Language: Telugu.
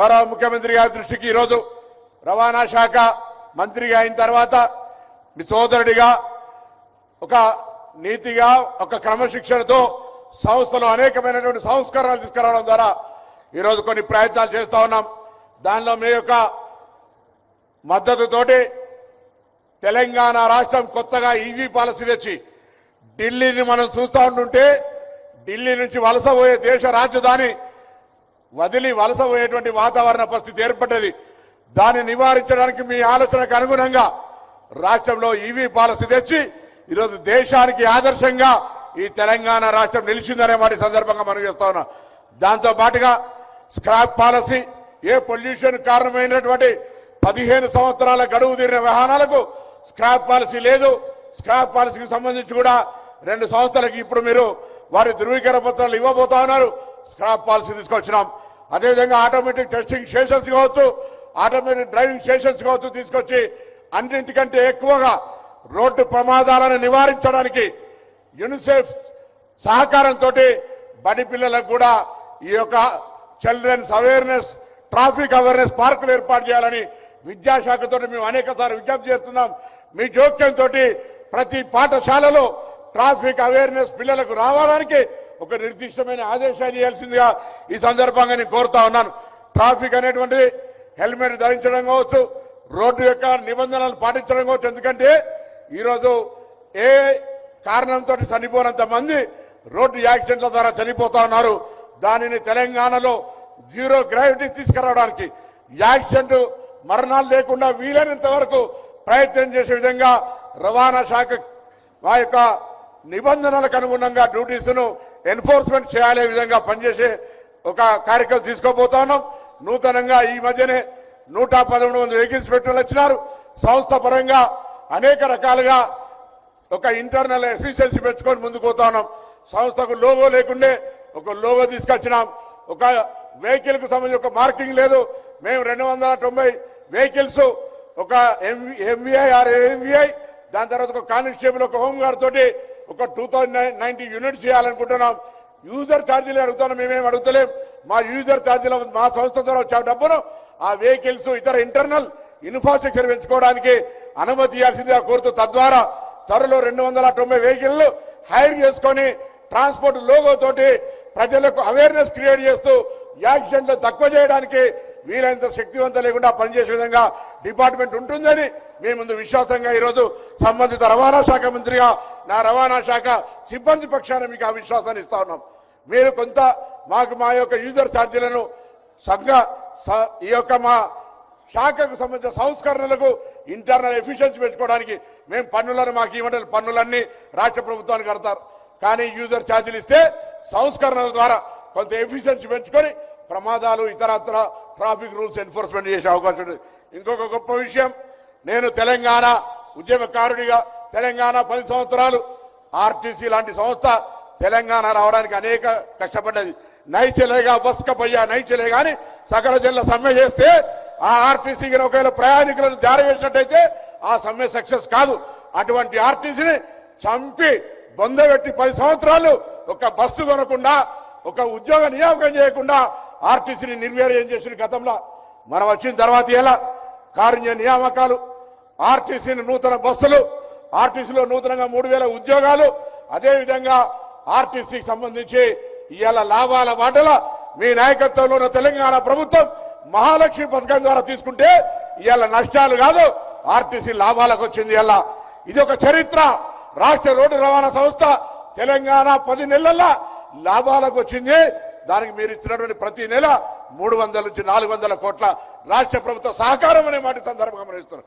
గౌరవ ముఖ్యమంత్రి గారి దృష్టికి ఈరోజు రవాణా శాఖ మంత్రిగా అయిన తర్వాత మీ సోదరుడిగా ఒక నీతిగా ఒక క్రమశిక్షణతో సంస్థలో అనేకమైనటువంటి సంస్కరణలు తీసుకురావడం ద్వారా ఈరోజు కొన్ని ప్రయత్నాలు చేస్తూ ఉన్నాం. దానిలో మీ యొక్క మద్దతుతోటి తెలంగాణ రాష్ట్రం కొత్తగా ఈజీ పాలసీ తెచ్చి ఢిల్లీని మనం చూస్తూ ఉంటుంటే ఢిల్లీ నుంచి వలస పోయే దేశ రాజధాని వదిలి వలసపోయేటువంటి వాతావరణ పరిస్థితి ఏర్పడ్డది. దాన్ని నివారించడానికి మీ ఆలోచనకు అనుగుణంగా రాష్ట్రంలో ఈవీ పాలసీ తెచ్చి ఈరోజు దేశానికి ఆదర్శంగా ఈ తెలంగాణ రాష్ట్రం నిలిచిందనే మాట సందర్భంగా మనం చేస్తా ఉన్నాం. దాంతో పాటుగా స్క్రాప్ పాలసీ ఏ పొల్యూషన్ కారణమైనటువంటి పదిహేను సంవత్సరాల గడువు తీరిన వాహనాలకు స్క్రాప్ పాలసీ లేదు. స్క్రాప్ పాలసీకి సంబంధించి కూడా రెండు సంవత్సరాలకి ఇప్పుడు మీరు వారి ధృవీకరణ పత్రాలు ఇవ్వబోతా ఉన్నారు. స్క్రాప్ పాలసీ తీసుకొచ్చినాం. అదేవిధంగా ఆటోమేటిక్ టెస్టింగ్ స్టేషన్స్ కావచ్చు ఆటోమేటిక్ డ్రైవింగ్ స్టేషన్స్ కావచ్చు తీసుకొచ్చి అన్నింటికంటే ఎక్కువగా రోడ్డు ప్రమాదాలను నివారించడానికి యునిసెఫ్ సహకారంతో బడి పిల్లలకు కూడా ఈ యొక్క చిల్డ్రన్స్ అవేర్నెస్ ట్రాఫిక్ అవేర్నెస్ పార్కులు ఏర్పాటు చేయాలని విద్యాశాఖతో మేము అనేక సార్లు విజ్ఞప్తి చేస్తున్నాం. మీ జోక్యంతో ప్రతి పాఠశాలలో ట్రాఫిక్ అవేర్నెస్ పిల్లలకు రావడానికి ఒక నిర్దిష్టమైన ఆదేశాలు ఇవ్వాల్సిందిగా ఈ సందర్భంగా నేను కోరుతా ఉన్నాను. ట్రాఫిక్ అనేటువంటిది హెల్మెట్ ధరించడం కావచ్చు రోడ్డు యొక్క నిబంధనలు పాటించడం కావచ్చు ఎందుకంటే ఈరోజు ఏ కారణంతో చనిపోనంత మంది రోడ్డు యాక్సిడెంట్ల ద్వారా చనిపోతా ఉన్నారు. దానిని తెలంగాణలో జీరో గ్రావిటీ తీసుకురావడానికి యాక్సిడెంట్ మరణాలు లేకుండా వీలైనంత వరకు ప్రయత్నం చేసే విధంగా రవాణా శాఖ మా యొక్క నిబంధనలకు అనుగుణంగా డ్యూటీస్ను ఎన్ఫోర్స్మెంట్ చేయాలే విధంగా పనిచేసే ఒక కార్యక్రమం తీసుకోబోతా ఉన్నాం నూతనంగా ఈ మధ్యనే నూట పదమూడు మంది వెహికల్స్ పెట్రోల్ వచ్చినారు. సంస్థ పరంగా అనేక రకాలుగా ఒక ఇంటర్నల్ ఎఫిషియన్సీ పెంచుకొని ముందుకు పోతా ఉన్నాం సంస్థకు లోగో లేకుండే ఒక లోగో తీసుకొచ్చినాం. ఒక వెహికల్కు సంబంధించి ఒక మార్కింగ్ లేదు. మేము రెండు వందల తొంభై వెహికల్స్ ఒక ఎంవిఐ ఆర్ ఎంవిఐ దాని తర్వాత ఒక కానిస్టేబుల్ ఒక హోంగార్డ్ తోటి ఒక టూ థౌజండ్ యూనిట్స్ చేయాలనుకుంటున్నాం. యూజర్ ఛార్జీలు అడుగుతున్నాం మేమేం అడుగుతలేం. మా యూజర్ ఛార్జీల మా సంస్థ ద్వారా వచ్చే డబ్బును ఆ వెహికల్స్ ఇతర ఇంటర్నల్ ఇన్ఫ్రాస్ట్రక్చర్ పెంచుకోవడానికి అనుమతి ఇవ్వాల్సిందిగా కోరుతూ తద్వారా త్వరలో రెండు వందల తొంభై వెహికల్ హైర్ చేసుకొని ట్రాన్స్పోర్ట్ లోగో తోటి ప్రజలకు అవేర్నెస్ క్రియేట్ చేస్తూ యాక్సిడెంట్లు తక్కువ చేయడానికి వీలైనంత శక్తివంతం లేకుండా పనిచేసే విధంగా డిపార్ట్మెంట్ ఉంటుందని మీ ముందు విశ్వాసంగా ఈరోజు సంబంధిత రవాణా శాఖ మంత్రిగా నా రవాణా శాఖ సిబ్బంది పక్షాన మీకు ఆ విశ్వాసాన్ని ఇస్తా ఉన్నాం. మీరు కొంత మాకు మా యొక్క యూజర్ ఛార్జీలను సంఘ స- ఈ యొక్క మా శాఖకు సంబంధించిన సంస్కరణలకు ఇంటర్నల్ ఎఫిషియన్సీ పెంచుకోవడానికి మేము పన్నులను మాకు ఇవ్వండి పన్నులన్నీ రాష్ట్ర ప్రభుత్వానికి కడతారు. కానీ యూజర్ ఛార్జీలు ఇస్తే సంస్కరణల ద్వారా కొంత ఎఫిషియన్సీ పెంచుకొని ప్రమాదాలు ఇతరత్ర ట్రాఫిక్ రూల్స్ ఎన్ఫోర్స్మెంట్ చేసే అవకాశం ఉంది. ఇంకొక గొప్ప విషయం నేను తెలంగాణ ఉద్యమకారుడిగా తెలంగాణ పది సంవత్సరాలు ఆర్టీసీ లాంటి సంస్థ తెలంగాణ రావడానికి అనేక కష్టపడ్డది. నైచలేగా బస్కపోయ్యా నైచలే గాని సకల జిల్లా సమ్మె చేస్తే ఆ ఆర్టీసీకి ఒకవేళ ప్రయాణికులను జారవేసినట్టయితే ఆ సమ్మె సక్సెస్ కాదు. అటువంటి ఆర్టీసీని చంపి బొందబెట్టి పది సంవత్సరాలు ఒక బస్సు కొనకుండా ఒక ఉద్యోగ నియామకం చేయకుండా ఆర్టీసీని నిర్వీర్యం చేసిన గతంలో మనం వచ్చిన తర్వాత ఎలా? కారుణ్య నియామకాలు ఆర్టీసీని నూతన బస్సులు ఆర్టీసీలో నూతనంగా మూడు వేల ఉద్యోగాలు అదేవిధంగా ఆర్టీసీకి సంబంధించి ఇవాళ లాభాల వాటల మీ నాయకత్వంలో ఉన్న తెలంగాణ ప్రభుత్వం మహాలక్ష్మి పథకం ద్వారా తీసుకుంటే ఇవాళ నష్టాలు కాదు ఆర్టీసీ లాభాలకు వచ్చింది ఇవాళ. ఇది ఒక చరిత్ర. రాష్ట్ర రోడ్డు రవాణా సంస్థ తెలంగాణ పది నెలల లాభాలకు వచ్చింది. దానికి మీరు ఇచ్చినటువంటి ప్రతి నెల మూడు వందల నుంచి నాలుగు వందల కోట్ల రాష్ట్ర ప్రభుత్వ సహకారం అనే మాట సందర్భంగా గమనిస్తున్నారు